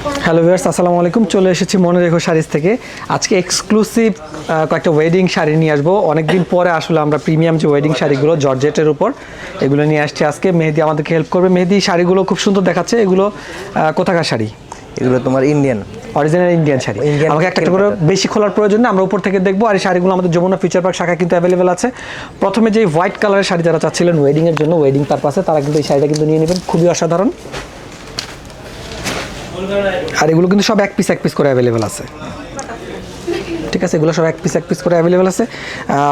Hello viewers আসসালামু আলাইকুম। চলে এসেছি মনে রেখো শাড়িজ থেকে। আজকে এক্সক্লুসিভ কয়েকটা ওয়েডিং শাড়ি নিয়ে আসব। অনেকদিন পরে আসলে আমরা প্রিমিয়াম যে ওয়েডিং শাড়িগুলো জর্জেটের উপর এগুলো নিয়ে আসছি আজকে। মেহেদি আমাদেরকে হেল্প করবে। মেহেদি শাড়িগুলো খুব সুন্দর দেখাচ্ছে। এগুলো কোথাকার শাড়ি? এগুলো তোমার ইন্ডিয়ান অরিজিনাল ইন্ডিয়ান শাড়ি। আমাকে একটা করে বেশি খোলার প্রয়োজন নেই। আমরা উপর থেকে দেখব। আর এই শাড়িগুলো আমাদের যমুনা ফিচার পার্ক শাখা কিন্তু অ্যাভেলেবেল আছে। প্রথমে যে হোয়াইট কালারের শাড়ি যারা চাচ্ছিলেন ওয়েডিংয়ের জন্য ওয়েডিং পারপাসে তারা কিন্তু এই শাড়িটা কিন্তু নিয়ে নেবেন। খুবই অসাধারণ। আর এগুলো কিন্তু সব এক পিস এক পিস করে অ্যাভেলেবেল আছে। ঠিক আছে, এগুলো সব এক পিস এক পিস করে অ্যাভেলেবেল আছে।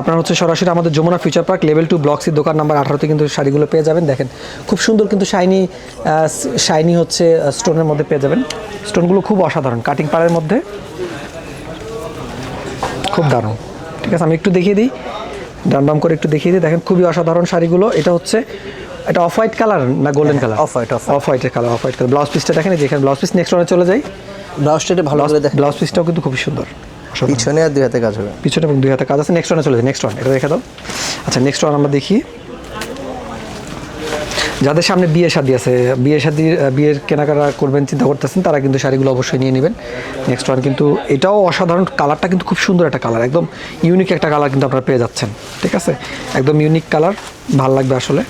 আপনার হচ্ছে সরাসরি আমাদের Jamuna future park level two block C দোকান নাম্বার আঠারোতে কিন্তু শাড়িগুলো পেয়ে যাবেন। দেখেন, খুব সুন্দর কিন্তু শাইনি শাইনি হচ্ছে স্টোনের মধ্যে পেয়ে যাবেন। স্টোনগুলো খুব অসাধারণ কাটিং পাড়ের মধ্যে। খুব দারুণ। ঠিক আছে, আমি একটু দেখিয়ে দিই। ডান করে একটু দেখিয়ে দিই। দেখেন, খুবই অসাধারণ শাড়িগুলো। এটা হচ্ছে এটা অফ হোয়াইট কালার না golden colour white, off off হোয়াইটের colour off white colour blouse পিসটা দেখেন এই যে ব্লাউজ পিস নেক্সট ওয়ানে চলে যাই। ব্লাউজটা ভালো করে দেখ ব্লাউজ পিসটাও কিন্তু খুবই সুন্দর। পিছনে আর দুই হাতে কাজ হবে। পিছনে এবং দুই হাতে কাজ আছে। নেক্সট ওয়ানে চলে যায় নেক্সট ওয়ান এটা রেখে দাও। আচ্ছা নেক্সট ওয়ান আমরা দেখি। যাদের সামনে বিয়ে শাদী আছে বিয়ে শাদী বিয়ের কেনাকাটা করবেন চিন্তা করতেছেন তারা কিন্তু শাড়িগুলো অবশ্যই নিয়ে নেবেন। নেক্সট ওয়ান কিন্তু এটাও অসাধারণ। কালারটা কিন্তু খুব সুন্দর একটা কালার একদম ইউনিক একটা কালার কিন্তু আপনারা পেয়ে যাচ্ছেন। ঠিক আছে? একদম ইউনিক কালার ভালো লাগবে আসলে।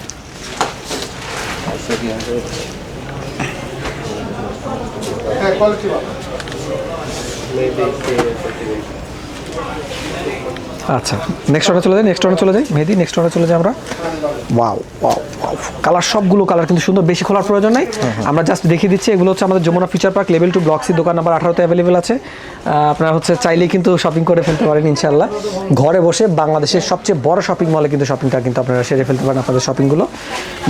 আচ্ছা নেক্সট অর্ডার চলে যাই নেক্সট অর্ডার চলে যাই মেহেদি নেক্সট অর্ডার চলে যাই আমরা। ওয়াও ওয়াও কালার সবগুলো কালার কিন্তু সুন্দর বেশি খোলার প্রয়োজন নাই। আমরা জাস্ট দেখিয়ে দিচ্ছি এগুলো হচ্ছে আমাদের Jamuna future park level two block C দোকান নাম্বার আঠারোতে অ্যাভেলেবেল আছে। আপনারা হচ্ছে চাইলেই কিন্তু শপিং করে ফেলতে পারেন ইনশাল্লাহ ঘরে বসে বাংলাদেশের সবচেয়ে বড় শপিং মলে কিন্তু শপিংটা কিন্তু আপনারা সেরে ফেলতে পারেন আপনাদের শপিংগুলো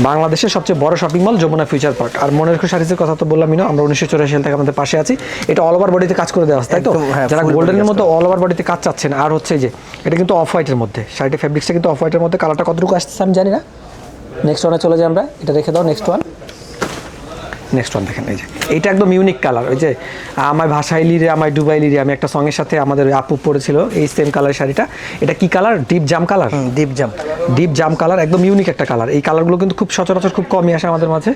বাংলাদেশের সবচেয়ে বড় shopping mall Jamuna future park আর মনে রেখো শাড়িজের কথা তো বললামই না আমরা উনিশশো চৌরাশি সাল থেকে আমাদের পাশে আছি। এটা অল ওভার বডিতে কাজ করে দেওয়া আছে তাই তো? হ্যাঁ, যারা গোল্ডেনের মধ্যে অল ওভার বডিতে কাজ চাচ্ছেন আর হচ্ছে যে এটা কিন্তু অফ হোয়াইটের মধ্যে। শাড়িটা ফেব্রিক্সটা কিন্তু অফ হোয়াইটের মধ্যে কালারটা কতটুকু আসছে আমি জানি না। নেক্সট ওয়ানে চলে যাই আমরা। এটা রেখে দাও নেক্সট ওয়ান নেক্সট ওয়ান দেখেন এই যে। এইটা একদম ইউনিক কালার ওই যে আমার ভাষাইলি রে আমায় ডুবাইলি রে আমি একটা সঙ্গের সাথে আমাদের আপু পড়েছিল এই সেম কালার শাড়িটা। এটা কি কালার ডিপ জাম কালার ডিপ জাম ডিপ জাম কালার একদম ইউনিক একটা কালার এই কালারগুলো কিন্তু খুব সচরাচর খুব কমই আসে আমাদের মাঝে।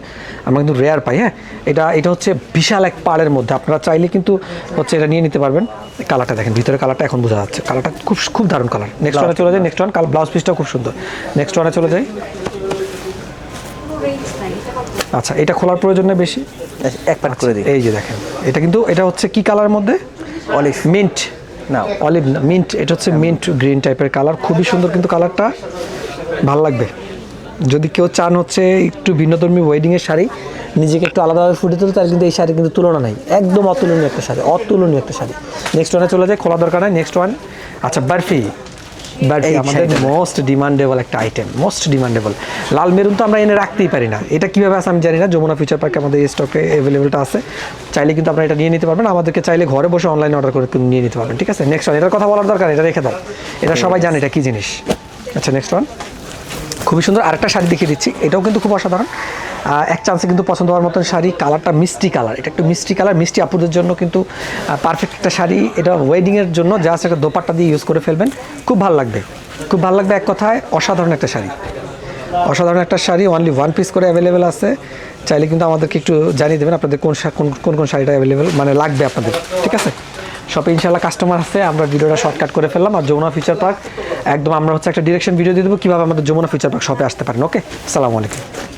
আমরা কিন্তু রেয়ার পাই হ্যাঁ? এটা এটা হচ্ছে বিশাল এক পাড়ের মধ্যে। আপনারা চাইলে কিন্তু হচ্ছে এটা নিয়ে নিতে পারবেন। কালারটা দেখেন ভিতরে কালারটা এখন বোঝা যাচ্ছে। কালারটা খুব খুব দারুণ কালার নেক্সট ওয়ানে চলে যায় নেক্সট ওয়ান কাল ব্লাউজ পিসটাও খুব সুন্দর। নেক্সট ওয়ানে চলে যাই। আচ্ছা এটা খোলার প্রয়োজন নেই বেশি? এক পাট করে দিই। এই যে দেখেন এটা কিন্তু এটা হচ্ছে কি কালার মধ্যে? অলিভ মিন্ট না অলিভ না মিন্ট এটা হচ্ছে মিন্ট গ্রিন টাইপের কালার খুবই সুন্দর কিন্তু কালারটা ভালো লাগবে। যদি কেউ চান হচ্ছে একটু ভিন্নধর্মী ওয়েডিংয়ের শাড়ি নিজেকে একটু আলাদাভাবে ফুটে তুলতে তাহলে কিন্তু এই শাড়ি কিন্তু তুলনা নাই। একদম অতুলনীয় একটা শাড়ি অতুলনীয় একটা শাড়ি। নেক্সট ওয়ানে চলে যায় খোলা দরকার নাই নেক্সট ওয়ান আচ্ছা বার্ফি। বার্ফি আমাদের মোস্ট ডিমান্ডেবল একটা আইটেম মোস্ট ডিমান্ডেবল লাল মেরুন তো আমরা এনে রাখতেই পারি না। এটা কীভাবে আছে আমি জানি না। যমুনা ফিচার পার্কে আমাদের স্টকে অ্যাভেলেবেলটা আছে। চাইলে কিন্তু আপনারা এটা নিয়ে নিতে পারবেন। আমাদেরকে চাইলে ঘরে বসে অনলাইনে অর্ডার করে নিয়ে নিতে পারবেন। ঠিক আছে? নেক্সট ওয়ান এটার কথা বলার দরকার এটা রেখে দাও। এটা সবাই জানে এটা কী জিনিস। আচ্ছা নেক্সট ওয়ান খুবই সুন্দর। আরেকটা শাড়ি দেখিয়ে দিচ্ছি। এটাও কিন্তু খুব অসাধারণ। এক চান্সে কিন্তু পছন্দ হওয়ার মতন শাড়ি, কালারটা মিষ্টি কালার। এটা একটু মিষ্টি কালার, মিষ্টি আপুদের জন্য কিন্তু পারফেক্ট একটা শাড়ি। এটা ওয়েডিংয়ের জন্য জাস্ট একটা দোপাট্টা দিয়ে ইউজ করে ফেলবেন। খুব ভালো লাগবে। খুব ভালো লাগবে এক কথায়, অসাধারণ একটা শাড়ি। অসাধারণ একটা শাড়ি অনলি ওয়ান পিস করে অ্যাভেলেবেল আছে। চাইলে কিন্তু আমাদেরকে একটু জানিয়ে দেবেন আপনাদের কোন কোন কোন কোন শাড়িটা অ্যাভেলেবেল মানে লাগবে আপনাদের। ঠিক আছে? শপে ইনশাল্লাহ কাস্টমার আছে, আমরা ভিডিওটা শর্টকাট করে ফেললাম। আর যমুনা ফিচার পার্ক একদম আমরা হচ্ছে একটা ডিরেকশন ভিডিও দিয়ে দেবো, কীভাবে আমাদের যমুনা ফিচার পার্ক শপে আসতে পারেন ওকে আসসালামু আলাইকুম